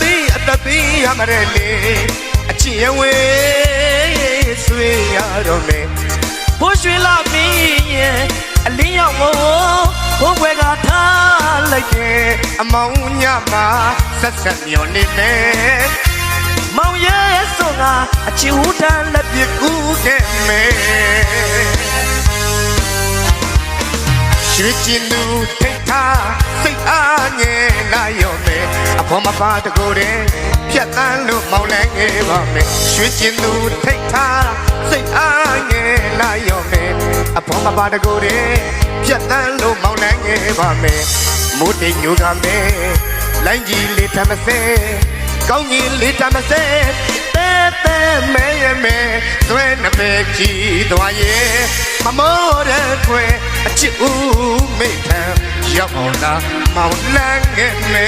ပီးအတပီးရမရလေအချစ်ဝေးဆွေရတော့မယ်ဘိုးရွှေလာမင်းရဲ့အလင်းရောက်ဝဘိုးဘွယ်ကထားလိုက်တယ်အမောင်ညမှာဆက်ဆက်မျောနေမယ်မောင်ရဲ့ဆိုငါအချီဟူတန်လက်ပြကူးခဲ့မယ်ရွှေကျင်သူထိတ် မယ်အဖေါ်မပါတကိုယ်တည်းဖြတ်တန်းလို့မောင်လည်းငယ်ပါမယ်ရွှေကျင်သူထိတ်ထားစိတ်အားငယ်လာရောမယ်အဖေါ်မပါတကိုယ်တည်းဖြတ်တန်းလို့မောင်လည်းငယ်ပါမယ်မိုးတိမ်ညူကမယ်လိုင်းကြီးလေးထမစဲကောင်းကြီးလေးတမစဲတဲတဲမဲရမဲသွဲနှပဲကြည်သွားရဲ့မမောတဲ့ခွဲအချစ်ဦးမိထံရောက်အောင်လားမောင်လန်းငယ်မဲ